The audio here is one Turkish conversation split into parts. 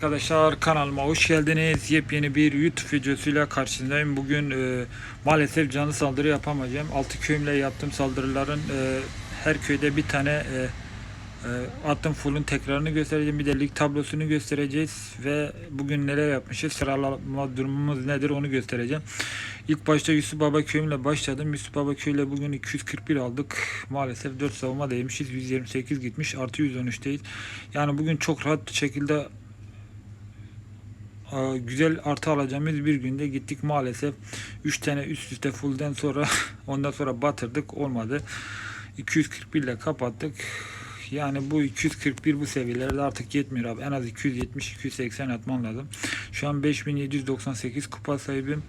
Arkadaşlar kanalıma hoş geldiniz. Yepyeni bir YouTube videosuyla karşınızdayım. Bugün e, maalesef canlı saldırı yapamayacağım. Altı köyümle yaptığım saldırıların e, her köyde bir tane e, e, attım full'un tekrarını göstereceğim. Bir de lig tablosunu göstereceğiz ve bugün neler yapmışız, sıralama durumumuz nedir onu göstereceğim. İlk başta Yusuf Baba köyümle başladım. Yusuf Baba köyüyle bugün 241 aldık. Maalesef 4 savunma değmişiz. 128 gitmiş. Artı 113'teyiz. Yani bugün çok rahat bir şekilde güzel artı alacağımız bir günde gittik maalesef. 3 tane üst üste fullden sonra ondan sonra batırdık olmadı. 241 ile kapattık. Yani bu 241 bu seviyelerde artık yetmiyor abi. En az 270-280 atman lazım. Şu an 5798 kupa sahibim.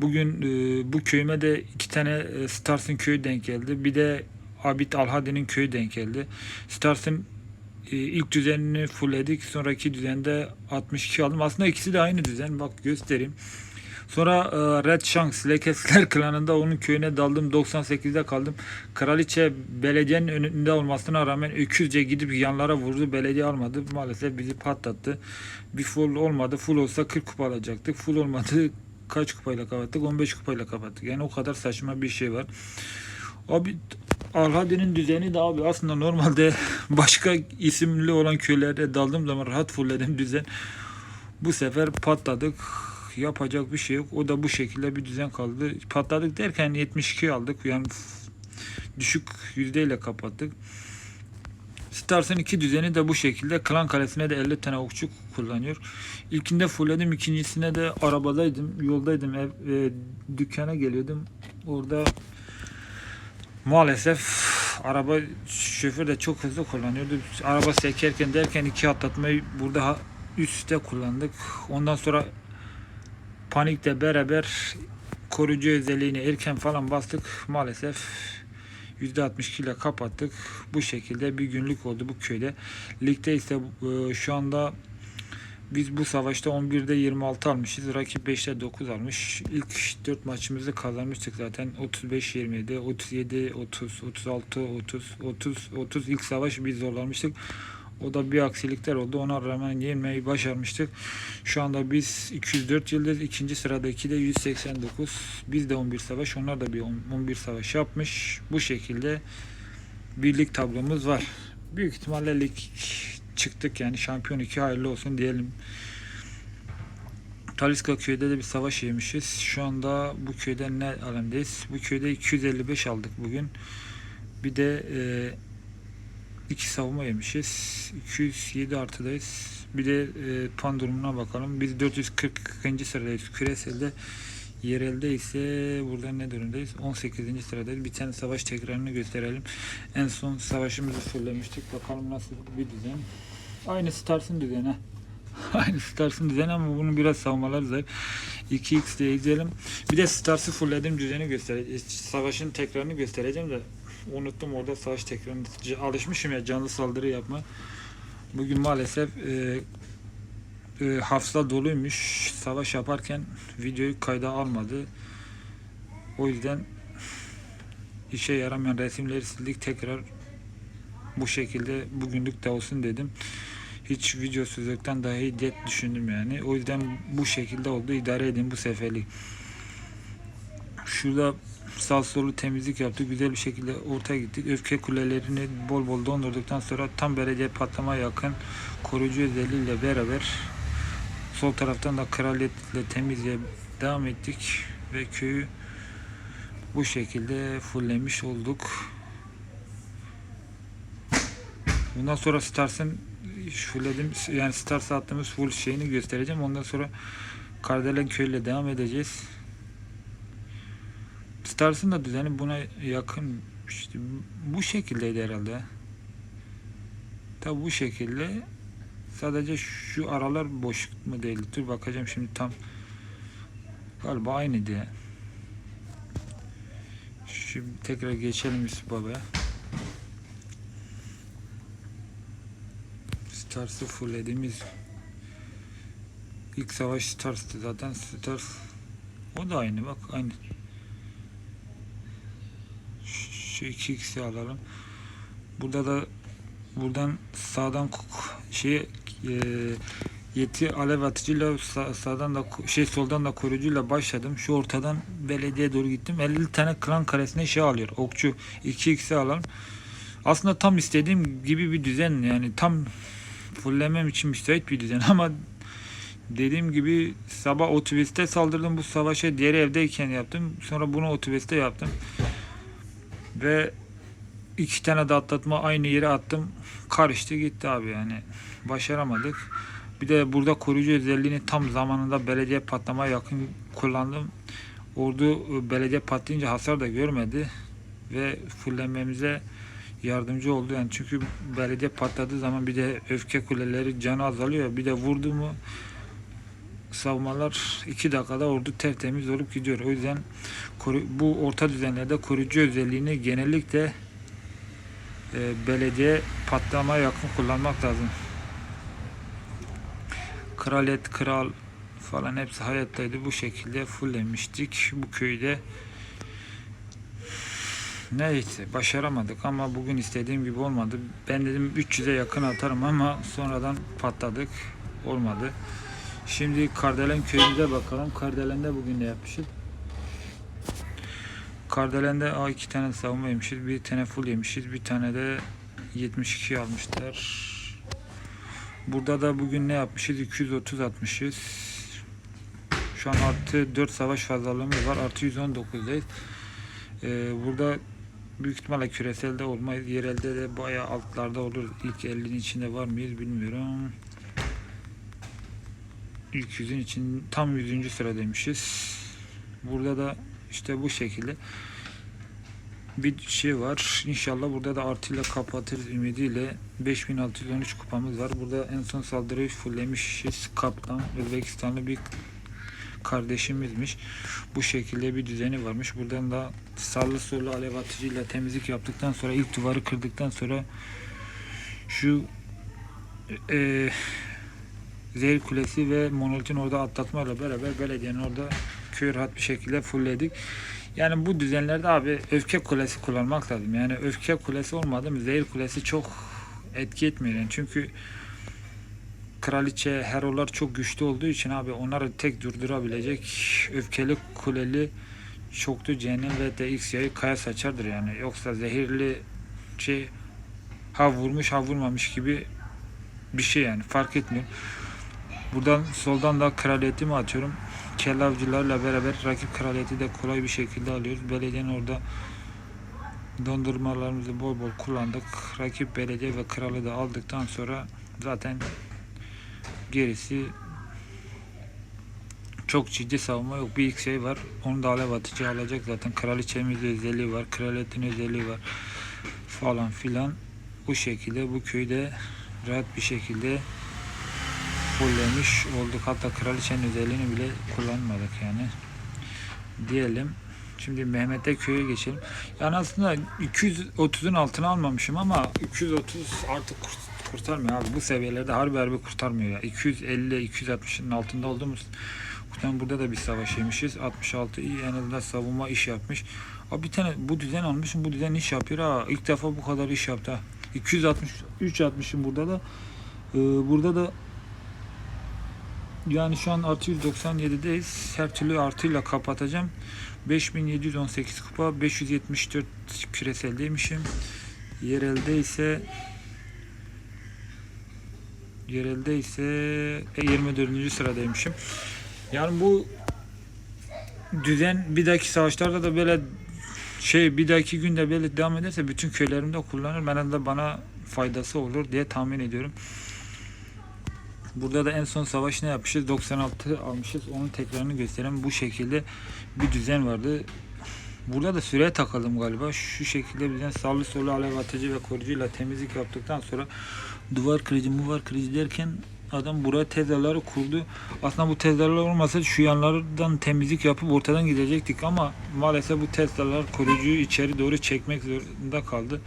Bugün e, bu köyüme de iki tane e, Stars'ın köyü denk geldi. Bir de Abid Alhadi'nin köyü denk geldi. Stars'ın ilk düzenini fullledik. Sonraki düzende 62 aldım. Aslında ikisi de aynı düzen. Bak göstereyim. Sonra e, Red Shanks Lekesler klanında onun köyüne daldım. 98'de kaldım. Kraliçe belediyenin önünde olmasına rağmen öküzce gidip yanlara vurdu. Belediye almadı. Maalesef bizi patlattı. Bir full olmadı. Full olsa 40 kupa alacaktık. Full olmadı. Kaç kupayla kapattık? 15 kupayla kapattık. Yani o kadar saçma bir şey var. Abi Alhadi'nin düzeni de abi aslında normalde başka isimli olan köylerde daldığım zaman rahat fullledim düzen. Bu sefer patladık. Yapacak bir şey yok. O da bu şekilde bir düzen kaldı. Patladık derken 72 aldık. Yani düşük yüzdeyle kapattık. Stars'ın iki düzeni de bu şekilde. Klan kalesine de 50 tane okçu kullanıyor. İlkinde fullledim. ikincisine de arabadaydım. Yoldaydım. Ev, e, dükkana geliyordum. Orada maalesef araba şoför de çok hızlı kullanıyordu. Araba sekerken derken iki atlatmayı burada üst üste kullandık. Ondan sonra panikle beraber koruyucu özelliğini erken falan bastık. Maalesef %62 ile kapattık. Bu şekilde bir günlük oldu bu köyde. Ligde ise e, şu anda biz bu savaşta 11'de 26 almışız. Rakip 5'te 9 almış. İlk 4 maçımızı kazanmıştık zaten. 35-27, 37, 30, 36, 30, 30, 30 ilk savaş biz zorlanmıştık. O da bir aksilikler oldu. Ona rağmen yenmeyi başarmıştık. Şu anda biz 204 yıldız. ikinci sıradaki de 189. Biz de 11 savaş. Onlar da bir 11 savaş yapmış. Bu şekilde birlik tablomuz var. Büyük ihtimalle lig çıktık yani şampiyon 2 hayırlı olsun diyelim. Taliska köyde de bir savaş yemişiz. Şu anda bu köyde ne alemdeyiz? Bu köyde 255 aldık bugün. Bir de e, iki savunma yemişiz. 207 artıdayız. Bir de e, puan durumuna bakalım. Biz 440. sıradayız. Küreselde yerelde ise burada ne durumdayız? 18. sıradayız. Bir tane savaş tekrarını gösterelim. En son savaşımızı fullemiştik. Bakalım nasıl bir düzen. Aynı Stars'ın düzeni. Aynı Stars'ın düzeni ama bunun biraz savunmaları zayıf. 2x diye izleyelim. Bir de Stars'ı fullledim düzeni göstereceğim. Savaşın tekrarını göstereceğim de unuttum orada savaş tekrarını. Alışmışım ya canlı saldırı yapma. Bugün maalesef e, e, hafıza doluymuş. Savaş yaparken videoyu kayda almadı. O yüzden işe yaramayan resimleri sildik. Tekrar bu şekilde bugünlük de olsun dedim. Hiç videosuzluktan dahi diyet düşündüm yani. O yüzden bu şekilde oldu. İdare edin bu seferlik. Şurada sağ solu temizlik yaptık. Güzel bir şekilde ortaya gittik. Öfke kulelerini bol bol dondurduktan sonra tam belediye patlamaya yakın koruyucu özelliğiyle beraber sol taraftan da kraliyetle temizliğe devam ettik ve köyü bu şekilde fulllemiş olduk. Bundan sonra Stars'ın fullledim yani Stars'a attığımız full şeyini göstereceğim. Ondan sonra Kardelen köyle devam edeceğiz. Stars'ın da düzeni buna yakın işte bu şekildeydi herhalde. Tabi bu şekilde sadece şu aralar boş mu değil? Dur bakacağım şimdi tam galiba aynı diye. Şimdi tekrar geçelim Yusuf Baba'ya. Stars'ı fulllediğimiz ilk savaş Stars'tı zaten Stars o da aynı bak aynı şu 2x'i alalım burada da buradan sağdan şey e, yeti alev atıcıyla sağ, sağdan da şey soldan da koruyucuyla başladım. Şu ortadan belediye doğru gittim. 50 tane klan karesine şey alıyor. Okçu 2x'e alalım. Aslında tam istediğim gibi bir düzen yani tam fullemem için müsait bir düzen ama dediğim gibi sabah otobüste saldırdım bu savaşa diğer evdeyken yaptım. Sonra bunu otobüste yaptım. Ve iki tane de atlatma aynı yere attım. Karıştı gitti abi yani. Başaramadık. Bir de burada koruyucu özelliğini tam zamanında belediye patlamaya yakın kullandım. Ordu e, belediye patlayınca hasar da görmedi ve fullenmemize yardımcı oldu. Yani çünkü belediye patladığı zaman bir de öfke kuleleri canı azalıyor. Bir de vurdu mu savunmalar 2 dakikada ordu tertemiz olup gidiyor. O yüzden bu orta düzenlerde koruyucu özelliğini genellikle e, belediye patlamaya yakın kullanmak lazım. Kralet, kral falan hepsi hayattaydı. Bu şekilde fullemiştik bu köyde. Neyse başaramadık ama bugün istediğim gibi olmadı. Ben dedim 300'e yakın atarım ama sonradan patladık. Olmadı. Şimdi Kardelen köyümüze bakalım. Kardelen'de bugün ne yapmışız? Kardelen'de a iki tane savunma yemişiz. Bir tane full yemişiz. Bir tane de 72 almışlar. Burada da bugün ne yapmışız? 230 atmışız. Şu an artı 4 savaş fazlalığımız var. Artı 119'dayız. Ee, burada büyük ihtimalle küreselde olmayız. Yerelde de bayağı altlarda olur. İlk 50'nin içinde var mıyız bilmiyorum. İlk 100'ün için tam 100. sıradaymışız. Burada da işte bu şekilde bir şey var. İnşallah burada da artıyla kapatırız ümidiyle. 5613 kupamız var. Burada en son saldırıyı fulllemişiz. Kaptan Özbekistanlı bir kardeşimizmiş. Bu şekilde bir düzeni varmış. Buradan da sağlı sollu alev atıcıyla temizlik yaptıktan sonra ilk duvarı kırdıktan sonra şu e, zehir kulesi ve monolitin orada atlatmayla beraber belediyenin orada köy rahat bir şekilde fullledik. Yani bu düzenlerde abi öfke kulesi kullanmak lazım. Yani öfke kulesi olmadı mı zehir kulesi çok etki etmiyor. Yani çünkü kraliçe, herolar çok güçlü olduğu için abi onları tek durdurabilecek öfkeli kuleli çoktu cehennem ve DXY'yi kaya saçardır yani. Yoksa zehirli şey ha vurmuş ha vurmamış gibi bir şey yani fark etmiyor. Buradan soldan da kraliyetimi atıyorum. Kelle avcılarla beraber rakip kraliyeti de kolay bir şekilde alıyoruz. Belediyenin orada dondurmalarımızı bol bol kullandık. Rakip belediye ve kralı da aldıktan sonra zaten gerisi çok ciddi savunma yok. Bir ilk şey var. Onu da alev atıcı alacak zaten. Kraliçemiz özelliği var. Kraliyetin özelliği var. Falan filan. Bu şekilde bu köyde rahat bir şekilde fullemiş olduk. Hatta kraliçenin özelliğini bile kullanmadık yani. Diyelim. Şimdi Mehmet'e köye geçelim. Yani aslında 230'un altına almamışım ama 230 artık kurt- kurtarmıyor abi. Bu seviyelerde harbi harbi kurtarmıyor ya. 250 260'ın altında olduğumuz Zaten burada da bir savaş yemişiz. 66 iyi en azından savunma iş yapmış. Abi bir tane bu düzen almışım. Bu düzen iş yapıyor ha. İlk defa bu kadar iş yaptı ha. 263 atmışım burada da. Ee, burada da yani şu an artı 197'deyiz. Her türlü artıyla kapatacağım. 5718 kupa, 574 küreseldeymişim. Yerelde ise yerelde ise e, 24. sıradaymışım. Yani bu düzen bir dahaki savaşlarda da böyle şey bir dahaki günde böyle devam ederse bütün köylerimde kullanır. Ben de bana faydası olur diye tahmin ediyorum. Burada da en son savaş ne yapmışız? 96 almışız. Onun tekrarını göstereyim. Bu şekilde bir düzen vardı. Burada da süreye takıldım galiba. Şu şekilde bizden sağlı sollu alev atıcı ve koruyucuyla temizlik yaptıktan sonra duvar kırıcı, muvar kırıcı derken adam buraya tezgahları kurdu. Aslında bu tezgahlar olmasa şu yanlardan temizlik yapıp ortadan gidecektik ama maalesef bu tezgahlar koruyucuyu içeri doğru çekmek zorunda kaldı.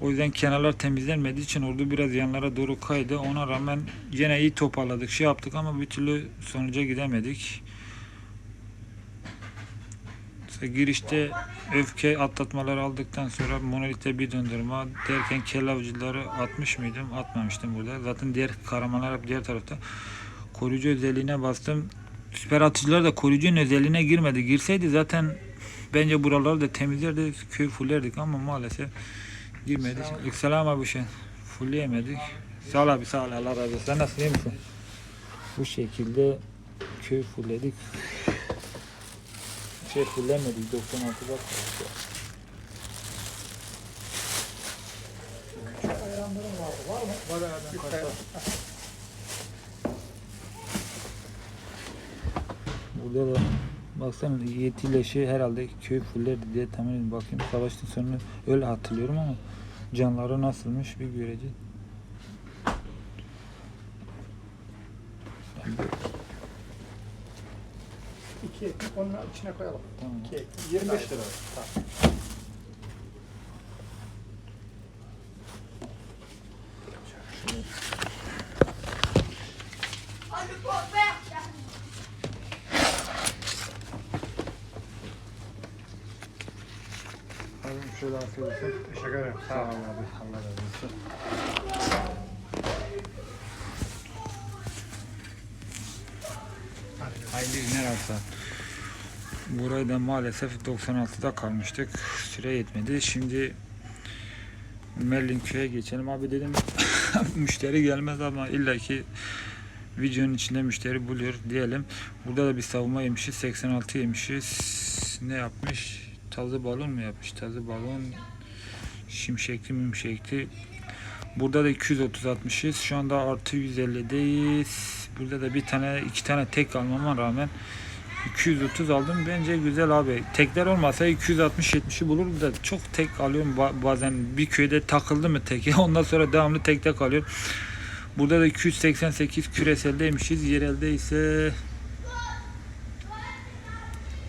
O yüzden kenarlar temizlenmediği için ordu biraz yanlara doğru kaydı. Ona rağmen yine iyi toparladık, şey yaptık ama bir türlü sonuca gidemedik. İşte girişte öfke atlatmaları aldıktan sonra monolite bir döndürme derken kelle avcıları atmış mıydım? Atmamıştım burada. Zaten diğer kahramanlar hep diğer tarafta. Koruyucu özelliğine bastım. Süper atıcılar da koruyucunun özelliğine girmedi. Girseydi zaten bence buraları da temizlerdi. Köy fullerdik ama maalesef girmedi. Selam abi şey. Fullleyemedik. Sağ ol abi sağ ol. Allah razı olsun. Sen nasılsın iyi misin? Bu şekilde köy fulledik. Şey fullemedik 96'da kaldı. Burada da baksana yetiyle şey herhalde köy fullerdi diye tahmin ediyorum. Bakayım savaştan sonra öyle hatırlıyorum ama canları nasılmış bir göreceğiz. İki ekmek onun içine koyalım. Tamam. İki ekmek. 25 lira. Tamam. Afiyet olsun. Teşekkür ederim. Sağ ol abi. Allah razı olsun. Hayırlı günler Aslan. Burayı da maalesef 96'da kalmıştık. Süre yetmedi. Şimdi Merlin köye geçelim. Abi dedim müşteri gelmez ama illaki videonun içinde müşteri buluyor diyelim. Burada da bir savunma yemişiz. 86 yemişiz. Ne yapmış? Tazı balon mu yapmış? Tazı balon şimşekli mimşekli. Burada da 230 atmışız. Şu anda artı 150'deyiz. Burada da bir tane iki tane tek almama rağmen 230 aldım. Bence güzel abi. Tekler olmasa 260-70'i bulur da çok tek alıyorum Ba- bazen. Bir köyde takıldı mı teke ondan sonra devamlı tek tek alıyor. Burada da 288 küreseldeymişiz. Yerelde ise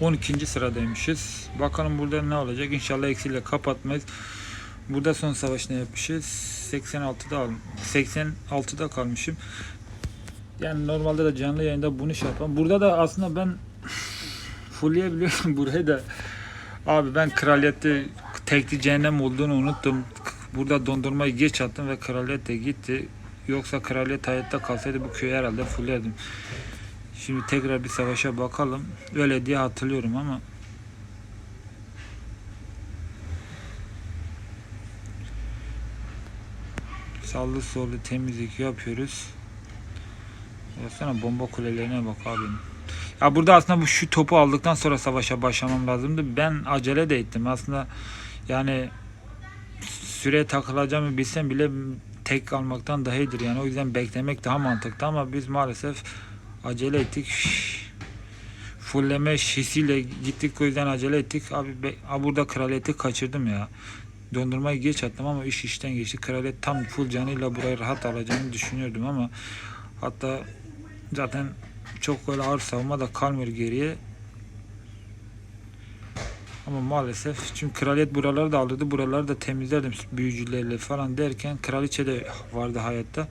12. sıradaymışız. Bakalım burada ne olacak. İnşallah eksiyle kapatmayız. Burada son savaş ne yapmışız? 86'da al 86'da kalmışım. Yani normalde de canlı yayında bunu şey yapmam. Burada da aslında ben fullleyebiliyorum burayı da. Abi ben kraliyette tekli cehennem olduğunu unuttum. Burada dondurmayı geç attım ve kraliyet de gitti. Yoksa kraliyet hayatta kalsaydı bu köyü herhalde fullerdim. Şimdi tekrar bir savaşa bakalım. Öyle diye hatırlıyorum ama Sallı sollu temizlik yapıyoruz. Baksana bomba kulelerine bak abi. Ya burada aslında bu şu topu aldıktan sonra savaşa başlamam lazımdı. Ben acele de ettim. Aslında yani süre takılacağımı bilsem bile tek almaktan daha iyidir. Yani o yüzden beklemek daha mantıklı ama biz maalesef acele ettik. Fulleme şişiyle gittik o yüzden acele ettik. Abi be, Aa, burada kraliyeti kaçırdım ya. Dondurmayı geç attım ama iş işten geçti. Kraliyet tam full canıyla burayı rahat alacağını düşünüyordum ama hatta zaten çok böyle ağır savunma da kalmıyor geriye. Ama maalesef çünkü kraliyet buraları da alırdı. Buraları da temizlerdim büyücülerle falan derken kraliçe de vardı hayatta.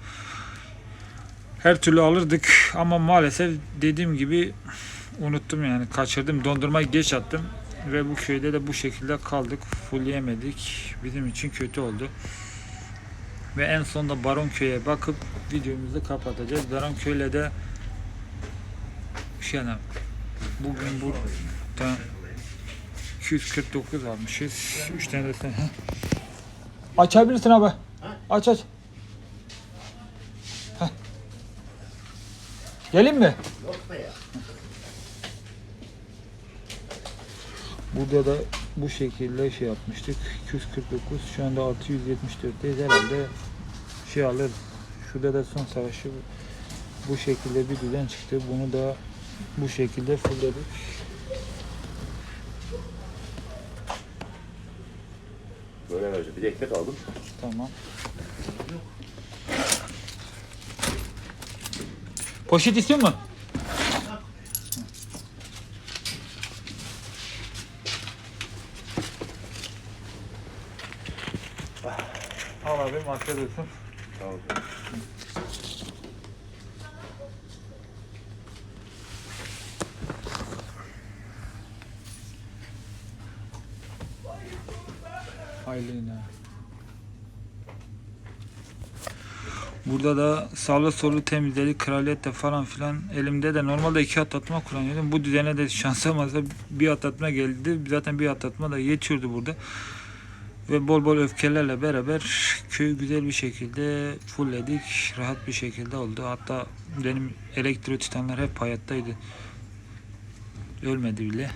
Her türlü alırdık ama maalesef dediğim gibi unuttum yani kaçırdım. Dondurmayı geç attım ve bu köyde de bu şekilde kaldık. Fullleyemedik. Bizim için kötü oldu. Ve en sonunda Baron Köy'e bakıp videomuzu kapatacağız. Baron Köy'le de şey yani bugün burada 249 almışız. 3 tane de sen. Açabilirsin abi. Aç aç. Gelin mi? Burada da bu şekilde şey yapmıştık. 249 şu anda 674'teyiz herhalde şey alır. Şurada da son savaşı bu şekilde bir düzen çıktı. Bunu da bu şekilde fullledik. Böyle vereceğim. Bir de ekmek aldım. Tamam. Poşet istiyor mu? Al abi afiyet olsun. Sağ ol. Hayırlı günler. Burada da sağlı solu temizledik. Kraliyette falan filan. Elimde de normalde iki atlatma kullanıyordum. Bu düzene de şansım olsa bir atlatma geldi. Zaten bir atlatma da yetiyordu burada. Ve bol bol öfkelerle beraber köyü güzel bir şekilde fullledik. Rahat bir şekilde oldu. Hatta benim elektro titanlar hep hayattaydı. Ölmedi bile.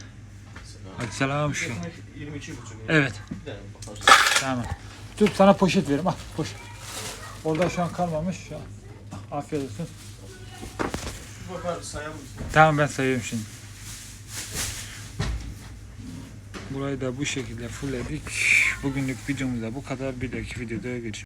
Selam şu. 22 buçuk. Evet. Tamam. Dur sana poşet veririm. Al poşet. Orada şu an kalmamış. Afiyet olsun. Şu bakar sayalım. Tamam ben sayıyorum şimdi. Burayı da bu şekilde fullledik. Bugünlük videomuz da bu kadar. Bir dahaki videoda görüşürüz.